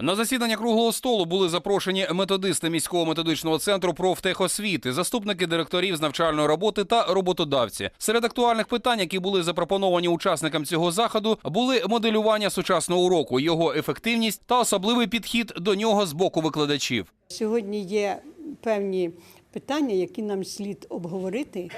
На засідання круглого столу були запрошені методисти міського методичного центру профтехосвіти, заступники директорів з навчальної роботи та роботодавці. Серед актуальних питань, які були запропоновані учасникам цього заходу, були моделювання сучасного уроку, його ефективність та особливий підхід до нього з боку викладачів. Сьогодні є певні питання, які нам слід обговорити.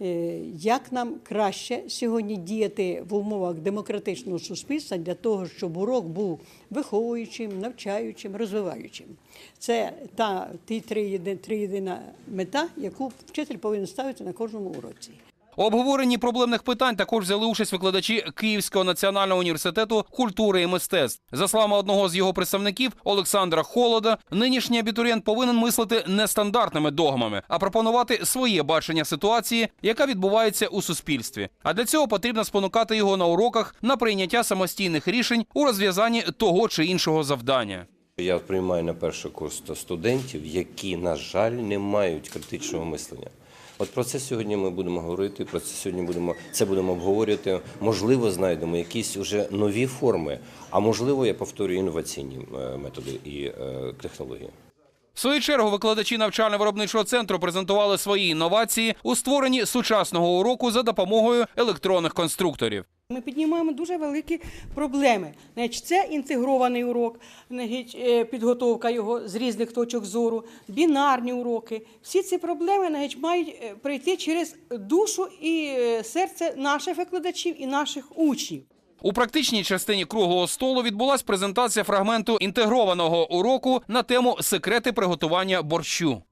Е, Як нам краще сьогодні діяти в умовах демократичного суспільства для того, щоб урок був виховуючим, навчаючим, розвиваючим? Це та ті три єдина мета, яку вчитель повинен ставити на кожному уроці. У обговоренні проблемних питань також взяли участь викладачі Київського національного університету культури і мистецтв. За словами одного з його представників Олександра Холода, нинішній абітурієнт повинен мислити не стандартними догмами, а пропонувати своє бачення ситуації, яка відбувається у суспільстві. А для цього потрібно спонукати його на уроках на прийняття самостійних рішень у розв'язанні того чи іншого завдання. Я приймаю на перший курс студентів, які, на жаль, не мають критичного мислення. От про це сьогодні ми будемо говорити. Про це сьогодні будемо це будемо обговорювати. Можливо, знайдемо якісь уже нові форми, а можливо, я повторюю інноваційні е, методи і е, технології. В свою чергу викладачі навчально-виробничого центру презентували свої інновації у створенні сучасного уроку за допомогою електронних конструкторів. Ми піднімаємо дуже великі проблеми. Це інтегрований урок, е, підготовка його з різних точок зору, бінарні уроки. Всі ці проблеми мають е, пройти через душу і е, серце наших викладачів і наших учнів. У практичній частині круглого столу відбулась презентація фрагменту інтегрованого уроку на тему секрети приготування борщу.